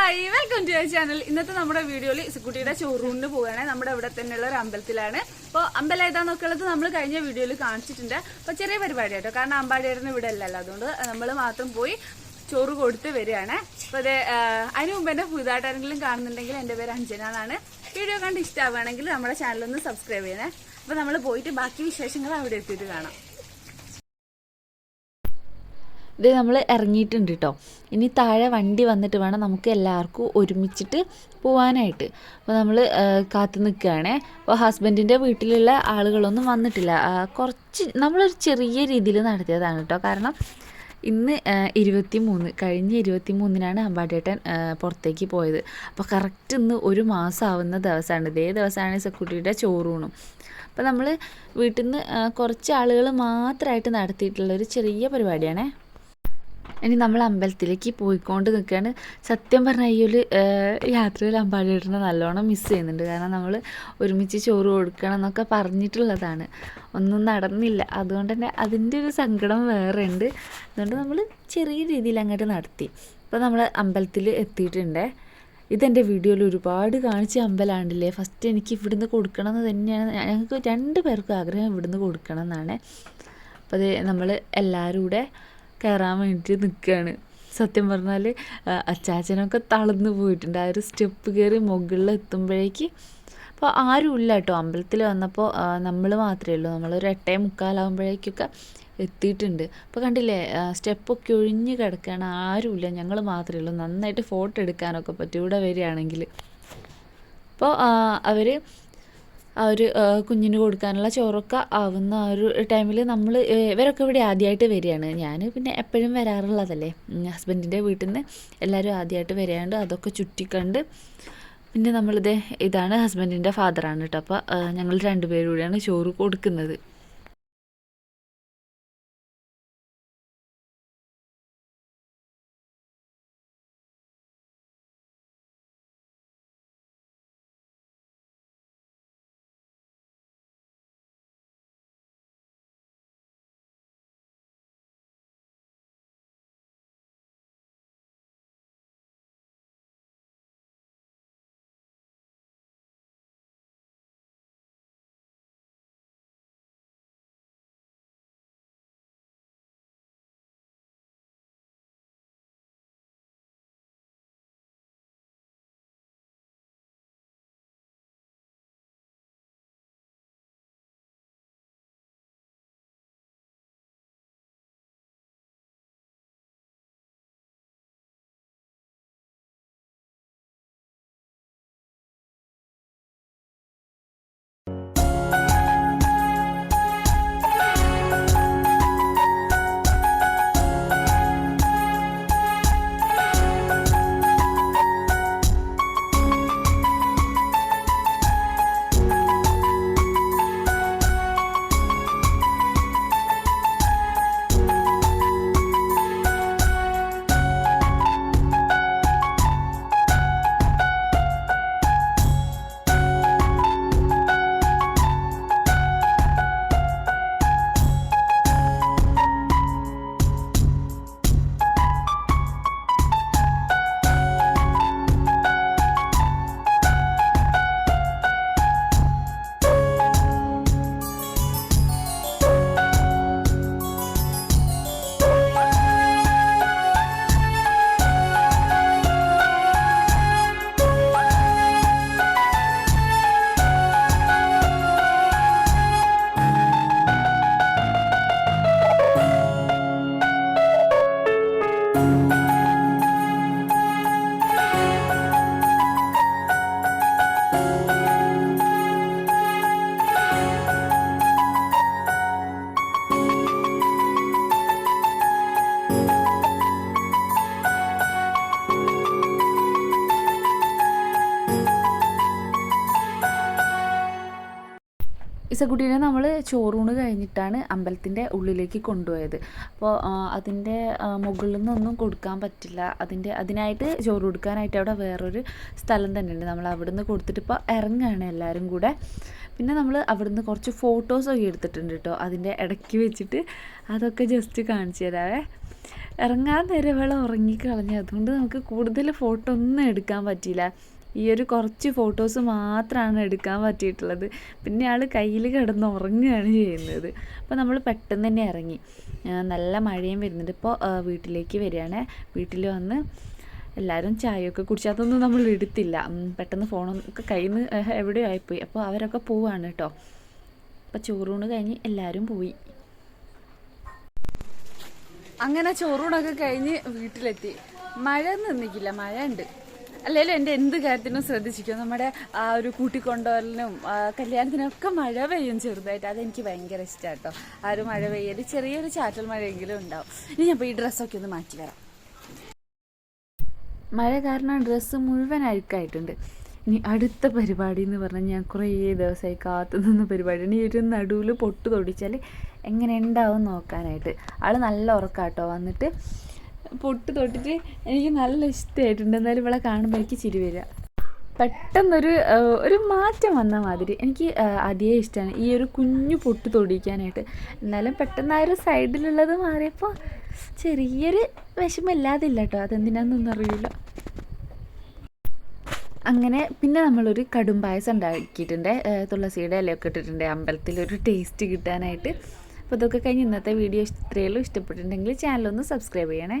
Hi welcome to channel ഇന്നത്തെ നമ്മുടെ വീഡിയോയിൽ ഇസുക്കുട്ടിയുടെ ചോറൂണിന് പോവുകയാണ്. നമ്മുടെ ഇവിടെ തന്നെയുള്ള ഒരു അമ്പലത്തിലാണ്. അപ്പോൾ അമ്പലം ഏതാന്നൊക്കെ ഉള്ളത് നമ്മൾ കഴിഞ്ഞ വീഡിയോയിൽ കാണിച്ചിട്ടുണ്ട്. അപ്പോൾ ചെറിയ പരിപാടി കേട്ടോ കാരണം അമ്പാടിയായിരുന്നു ഇവിടെ അല്ലല്ലോ. അതുകൊണ്ട് നമ്മൾ മാത്രം പോയി ചോറ് കൊടുത്ത് വരികയാണ്. അപ്പോൾ അത് അതിന് മുമ്പ് എന്റെ പുതുതായിട്ട് ആരെങ്കിലും കാണുന്നുണ്ടെങ്കിൽ എന്റെ പേര് അഞ്ജന എന്നാണ് വീഡിയോ കണ്ട് ഇഷ്ടമാവുകയാണെങ്കിൽ നമ്മുടെ ചാനലൊന്ന് സബ്സ്ക്രൈബ് ചെയ്യണേ. അപ്പോൾ നമ്മൾ പോയിട്ട് ബാക്കി വിശേഷങ്ങൾ അവിടെ എത്തിയിട്ട് കാണാം. ഇത് നമ്മൾ ഇറങ്ങിയിട്ടുണ്ട് കേട്ടോ ഇനി താഴെ വണ്ടി വന്നിട്ട് വേണം നമുക്ക് എല്ലാവർക്കും ഒരുമിച്ചിട്ട് പോവാനായിട്ട്. അപ്പോൾ നമ്മൾ കാത്തു നിൽക്കുകയാണേ അപ്പോൾ ഹസ്ബൻഡിന്റെ വീട്ടിലുള്ള ആളുകളൊന്നും വന്നിട്ടില്ല. കുറച്ച് നമ്മളൊരു ചെറിയ രീതിയിൽ നടത്തിയതാണ് കേട്ടോ കാരണം ഇന്ന് ഇരുപത്തി മൂന്ന് കഴിഞ്ഞ ഇരുപത്തി മൂന്നിനാണ് അമ്പാട്ടേട്ടൻ പുറത്തേക്ക് പോയത്. അപ്പോൾ കറക്റ്റ് ഇന്ന് ഒരു മാസം ആവുന്ന ദിവസമാണ്. ഇതേ ദിവസമാണ് സെക്യൂരിറ്റിയുടെ ചോറൂണും. അപ്പോൾ നമ്മൾ വീട്ടിൽ നിന്ന് കുറച്ച് ആളുകൾ മാത്രമായിട്ട് നടത്തിയിട്ടുള്ള ഒരു ചെറിയ പരിപാടിയാണേ. ഇനി നമ്മൾ അമ്പലത്തിലേക്ക് പോയിക്കൊണ്ട് നിൽക്കുകയാണ്. സത്യം പറഞ്ഞാൽ ഈ ഒരു യാത്രയിൽ അമ്പാടിയിടുന്ന നല്ലോണം മിസ് ചെയ്യുന്നുണ്ട്. കാരണം നമ്മൾ ഒരുമിച്ച് ചോറ് കൊടുക്കണം എന്നൊക്കെ പറഞ്ഞിട്ടുള്ളതാണ്. ഒന്നും നടന്നില്ല. അതുകൊണ്ട് തന്നെ അതിന്റെ ഒരു സങ്കടം വേറെ ഉണ്ട് അതുകൊണ്ട് നമ്മൾ ചെറിയ രീതിയിൽ അങ്ങോട്ട് നടത്തി. അപ്പോൾ നമ്മൾ അമ്പലത്തിൽ എത്തിയിട്ടുണ്ട്. ഇതെന്റെ വീഡിയോയിൽ ഒരുപാട് കാണിച്ച അമ്പലമാണ്ടില്ലേ ഫസ്റ്റ് എനിക്ക് ഇവിടുന്ന് കൊടുക്കണം എന്ന് തന്നെയാണ്. ഞങ്ങൾക്ക് രണ്ട് പേർക്കും ആഗ്രഹം ഇവിടുന്ന് കൊടുക്കണം എന്നാണ്. അപ്പോൾ അത് നമ്മൾ എല്ലാവരും കൂടെ കയറാൻ വേണ്ടി നിൽക്കുകയാണ് സത്യം പറഞ്ഞാൽ അച്ചാച്ചനൊക്കെ തളർന്നു പോയിട്ടുണ്ട്. ആ ഒരു സ്റ്റെപ്പ് കയറി മുകളിൽ എത്തുമ്പോഴേക്ക് അപ്പോൾ ആരുമില്ല കേട്ടോ. അമ്പലത്തിൽ വന്നപ്പോൾ നമ്മൾ മാത്രമേ ഉള്ളൂ. നമ്മളൊരു എട്ടേ മുക്കാലാകുമ്പോഴേക്കൊക്കെ എത്തിയിട്ടുണ്ട്. അപ്പോൾ കണ്ടില്ലേ സ്റ്റെപ്പൊക്കെ ഒഴിഞ്ഞ് കിടക്കുകയാണ് ആരുമില്ല ഞങ്ങൾ മാത്രമേ ഉള്ളൂ. നന്നായിട്ട് ഫോട്ടോ എടുക്കാനൊക്കെ പറ്റും ഇവിടെ വരികയാണെങ്കിൽ അപ്പോൾ അവർ ആ ഒരു കുഞ്ഞിന് കൊടുക്കാനുള്ള ചോറൊക്കെ ആവുന്ന ആ ഒരു ടൈമിൽ നമ്മൾ ഇവരൊക്കെ ഇവിടെ ആദ്യമായിട്ട് വരികയാണ്. ഞാൻ പിന്നെ എപ്പോഴും വരാറുള്ളതല്ലേ. ഹസ്ബൻഡിന്റെ വീട്ടിൽ നിന്ന് എല്ലാവരും ആദ്യമായിട്ട് വരികയാണ്ട് അതൊക്കെ ചുറ്റിക്കണ്ട് പിന്നെ നമ്മളിത് ഇതാണ് ഹസ്ബൻഡിന്റെ ഫാദറാണ് കേട്ടോ അപ്പോൾ ഞങ്ങൾ രണ്ടുപേരും കൂടിയാണ് ചോറ് കൊടുക്കുന്നത്. ഇസക്കുട്ടീനെ നമ്മൾ ചോറൂണ് കഴിഞ്ഞിട്ടാണ് അമ്പലത്തിന്റെ ഉള്ളിലേക്ക് കൊണ്ടുപോയത്. അപ്പോൾ അതിന്റെ മുകളിൽ നിന്നൊന്നും കൊടുക്കാൻ പറ്റില്ല. അതിന്റെ അതിനായിട്ട് ചോറ് കൊടുക്കാനായിട്ട് അവിടെ വേറൊരു സ്ഥലം തന്നെ ഉണ്ട് നമ്മൾ അവിടുന്ന് കൊടുത്തിട്ട് ഇപ്പോൾ ഇറങ്ങുകയാണ് എല്ലാവരും കൂടെ. പിന്നെ നമ്മൾ അവിടുന്ന് കുറച്ച് ഫോട്ടോസൊക്കെ എടുത്തിട്ടുണ്ട് കേട്ടോ. അതിന്റെ ഇടയ്ക്ക് വെച്ചിട്ട് അതൊക്കെ ജസ്റ്റ് കാണിച്ചു തരാവേ. ഇറങ്ങാൻ നേരം അവൾ ഉറങ്ങിക്കളഞ്ഞു. അതുകൊണ്ട് നമുക്ക് കൂടുതൽ ഫോട്ടോ ഒന്നും എടുക്കാൻ പറ്റിയില്ല. ഈ ഒരു കുറച്ച് ഫോട്ടോസ് മാത്രമാണ് എടുക്കാൻ പറ്റിയിട്ടുള്ളത്. പിന്നെ ആൾ കയ്യിൽ കിടന്ന് ഉറങ്ങുകയാണ് ചെയ്യുന്നത്. അപ്പോൾ നമ്മൾ പെട്ടെന്ന് തന്നെ ഇറങ്ങി. നല്ല മഴയും വരുന്നുണ്ട്. ഇപ്പോൾ വീട്ടിലേക്ക് വരികയാണ്. വീട്ടിൽ വന്ന് എല്ലാവരും ചായയൊക്കെ കുടിച്ച് അതൊന്നും നമ്മൾ എടുത്തില്ല. പെട്ടെന്ന് ഫോണൊക്കെ കയ്യിൽ നിന്ന് എവിടെയോ ആയിപ്പോയി. അപ്പോൾ അവരൊക്കെ പോവാണ് കേട്ടോ അപ്പോൾ ചോറൂണ് കഴിഞ്ഞ് എല്ലാവരും പോയി. അങ്ങനെ ചോറൂണൊക്കെ കഴിഞ്ഞ് വീട്ടിലെത്തി. മഴ നിന്നിക്കില്ല മഴ ഉണ്ട്. അല്ലെങ്കിലും എന്റെ എന്ത് കാര്യത്തിനും ശ്രദ്ധിച്ചിരിക്കും. നമ്മുടെ ആ ഒരു കൂട്ടിക്കൊണ്ടുവരലിനും കല്യാണത്തിനൊക്കെ മഴ പെയ്യും ചെറുതായിട്ട്. അതെനിക്ക് ഭയങ്കര ഇഷ്ടമാണ് കേട്ടോ ആ ഒരു മഴ പെയ്യൽ ചെറിയൊരു ചാറ്റൽ മഴയെങ്കിലും ഉണ്ടാവും. ഇനി ഞാൻ ഈ ഡ്രസ്സൊക്കെ ഒന്ന് മാറ്റി വരാം. മഴ കാരണം ഡ്രസ്സ് മുഴുവൻ അഴുക്കായിട്ടുണ്ട്. ഇനി അടുത്ത പരിപാടി എന്ന് പറഞ്ഞാൽ ഞാൻ കുറേ ദിവസമായി കാത്തു നിന്ന പരിപാടിയാണ് ഈ ഒരു നടുവിൽ പൊട്ട് തൊടിച്ചാൽ എങ്ങനെ ഉണ്ടാവും നോക്കാനായിട്ട്. ആൾ നല്ല ഉറക്കാട്ടോ. വന്നിട്ട് പൊട്ട് തൊട്ടിട്ട് എനിക്ക് നല്ല ഇഷ്ടമായിട്ടുണ്ട് എന്തായാലും ഇവിടെ കാണുമ്പോൾ എനിക്ക് ചിരി വരിക. പെട്ടെന്നൊരു ഒരു മാറ്റം വന്ന മാതിരി. എനിക്ക് അതേ ഇഷ്ടമാണ് ഈ ഒരു കുഞ്ഞു പൊട്ട് തൊടിക്കാനായിട്ട്. എന്നാലും പെട്ടെന്ന് ആ ഒരു സൈഡിലുള്ളത് മാറിയപ്പോൾ ചെറിയൊരു വിഷമമില്ലാതില്ല കേട്ടോ അതെന്തിനാന്നൊന്നും അറിയില്ല. അങ്ങനെ പിന്നെ നമ്മളൊരു കടും പായസം ഉണ്ടാക്കിയിട്ടുണ്ട്. തുളസിയുടെ ഇലയൊക്കെ ഇട്ടിട്ടുണ്ട്. അമ്പലത്തിൽ ഒരു ടേസ്റ്റ് കിട്ടാനായിട്ട്. അപ്പോൾ ഇതൊക്കെ കഴിഞ്ഞ് ഇന്നത്തെ വീഡിയോ ഇത്രയുള്ളൂ ഇഷ്ടപ്പെട്ടിട്ടുണ്ടെങ്കിൽ ചാനലൊന്ന് സബ്സ്ക്രൈബ് ചെയ്യണേ.